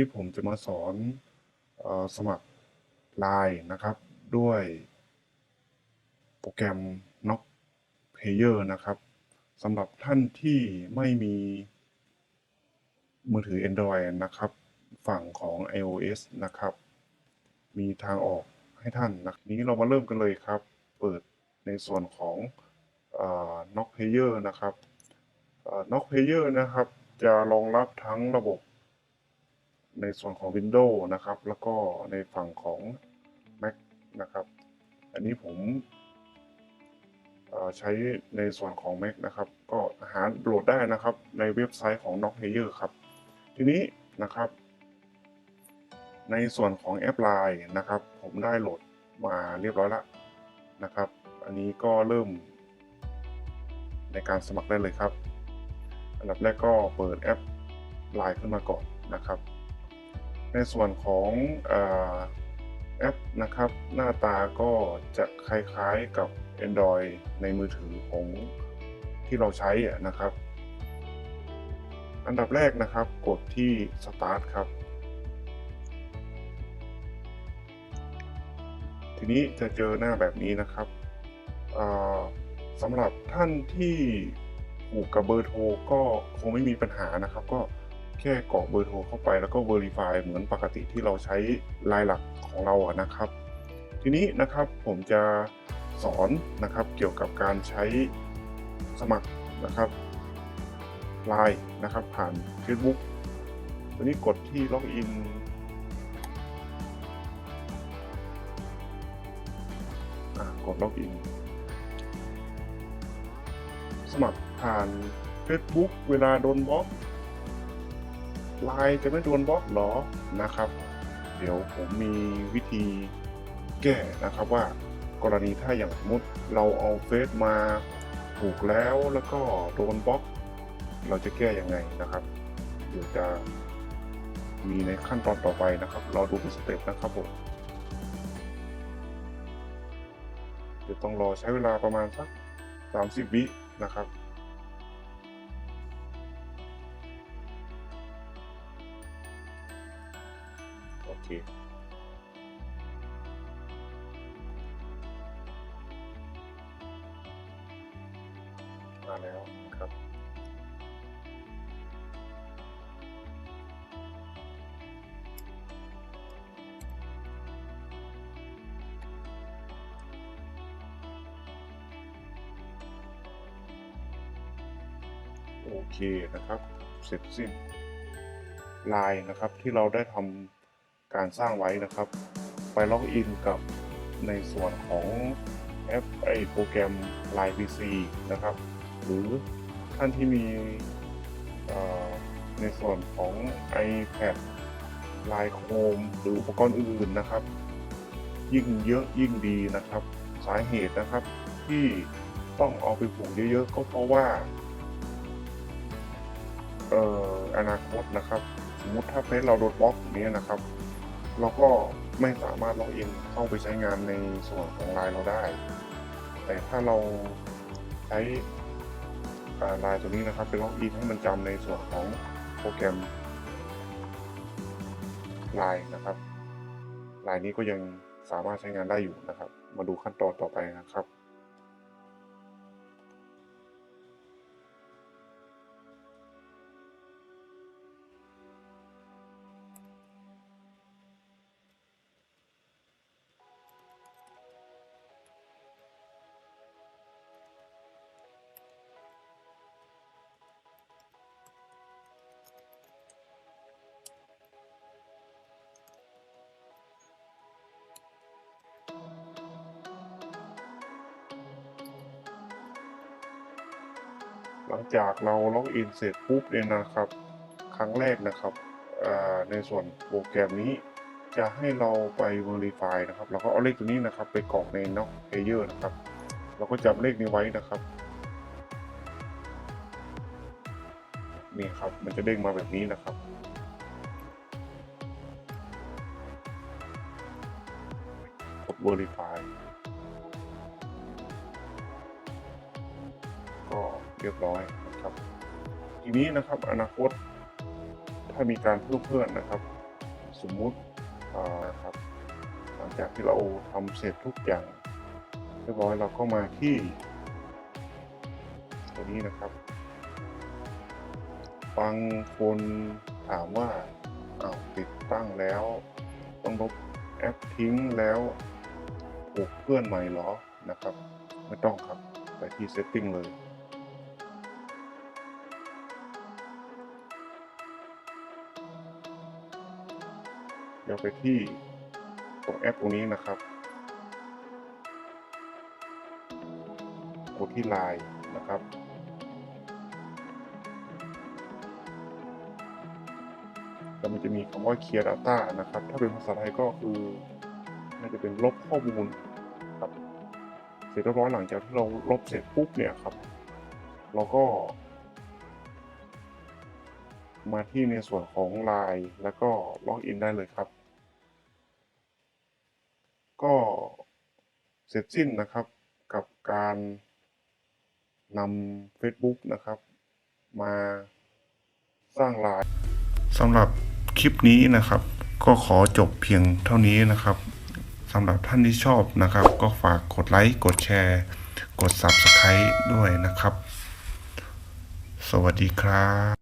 นี้ผมจะมาสอนออสมัคร Line นะครับ ด้วยโปรแกรม n o c k Player นะครับสำหรับท่านที่ไม่มีมือถือ Android นะครับ ฝั่งของ iOS นะครับ มีทางออกให้ท่านนะนี้เรามาเริ่มกันเลยครับ เปิดในส่วนของเอ่อ Knock Player นะครับเอ่อ Knock Player นะครับ จะรองรับทั้งระบบ ในส่วนของ Windows นะครับ แล้วก็ในฝั่งของ Mac นะครับ อันนี้ผมใช้ในส่วนของ Mac นะครับ ก็หาโหลดได้นะครับในเว็บไซต์ของ Knock Player ครับ ทีนี้นะครับ ในส่วนของแอป Line นะครับ ผมได้โหลดมาเรียบร้อยแล้วนะครับ อันนี้ก็เริ่ม ในการสมัครได้เลยครับ อันดับแรกก็เปิดแอป Line ขึ้นมาก่อนนะครับ ในส่วนของอแอปนะครับ หน้าตาก็จะคล้ายๆกับ Android ในมือถือของที่เราใช้นะครับ อันดับแรกนะครับกดที่ Start ครับ ทีนี้จะเจอหน้าแบบนี้นะครับสำหรับท่านที่ผูกกับเบอร์โทรก็คงไม่มีปัญหานะครับ ก็ แค่กรอกเบอร์โทรเข้าไปแล้วก็ Verify เหมือนปกติที่เราใช้ลายหลักของเราอะนะครับ ทีนี้นะครับผมจะสอนนะครับเกี่ยวกับการใช้สมัครนะครับไลน์นะครับผ่าน Facebook ตัวนี้กดที่ล็อกอินอะกดล็อกอิน สมัครผ่าน Facebook เวลาโดนบล็อก ไลน์จะไม่โดนบล็อกหรอนะครับ เดี๋ยวผมมีวิธีแก้นะครับว่ากรณีถ้าอย่างสมมติเราเอาเฟซมาถูกแล้วแล้วก็โดนบล็อก เราจะแก้ยังไงนะครับ เดี๋ยวจะมีในขั้นตอนต่อไปนะครับ เราดูเป็นสเต็ปนะครับผมเดี๋ยวต้องรอใช้เวลาประมาณสัก 30 วินะครับ มาแล้วครับโอเคนะครับ เสร็จสิ้นลน์นะครับที่เราได้ทำ การสร้างไว้นะครับ ไปล็อกอินกับในส่วนของแอปไอโปรแกรม Line PC นะครับ หรือท่านที่มีในส่วนของ iPad Line Home หรืออุปกรณ์อื่นๆนะครับ ยิ่งเยอะยิ่งดีนะครับ สาเหตุนะครับที่ต้องเอาไปผูกเยอะๆก็เพราะว่าเอ่ออนาคตนะครับ สมมติถ้าเฟซเราโดนบล็อกนี้ยนะครับ เราก็ไม่สามารถล็อกอินเข้าไปใช้งานในส่วนของไลน์เราได้ แต่ถ้าเราใช้ไลน์ตัวนี้นะครับเป็นล็อกอินให้มันจำในส่วนของโปรแกรมไลน์นะครับไลน์นี้ก็ยังสามารถใช้งานได้อยู่นะครับ มาดูขั้นตอนต่อไปนะครับ หลังจากเราล็อกอินเสร็จปุ๊บเนี่ยนะครับ ครั้งแรกนะครับในส่วนโปรแกรมนี้จะให้เราไป Verify นะครับ เราก็เอาเลขตัวนี้นะครับ ไปกรอกใน Knock Player นะครับ เราก็จำเลขนี้ไว้นะครับนี่ครับมันจะเด้งมาแบบนี้นะครับ กด Verify รียบร้อยนะครับ ทีนี้นะครับอนาคตถ้ามีการเพิ่มเพื่อนนะครับ สมมุติครับหลังจากที่เราทำเสร็จทุกอย่างเรียบร้อยเราก็มาที่ ตัวนี้นะครับบางคนถามว่าอ้าวติดตั้งแล้ว ต้องลบแอปทิ้งแล้วผูกเพื่อนใหม่หรอนะครับ ไม่ต้องครับไปที่ setting เลย ดี๋ยวไปที่ตรงแอปตรงนี้นะครับ กดที่ Line นะครับ แล้วมันจะมีคำว่า Clear Data นะครับ ถ้าเป็นภาษาไทยก็คือน่าจะเป็นลบข้อมูลครับเสร็จเรียบร้อยหลังจากที่เราลบเสร็จปุ๊บเนี่ยครับ เราก็ มาที่ในส่วนของ Line แล้วก็ล็อกอินได้เลยครับ ก็เสร็จสิ้นนะครับกับการนำ Facebook นะครับ มาสร้างลน์สำหรับคลิปนี้นะครับ ก็ขอจบเพียงเท่านี้นะครับสำหรับท่านที่ชอบนะครับ ก็ฝากกดไลค์ กดแชร์ กด Subscribe ด้วยนะครับ สวัสดีครับ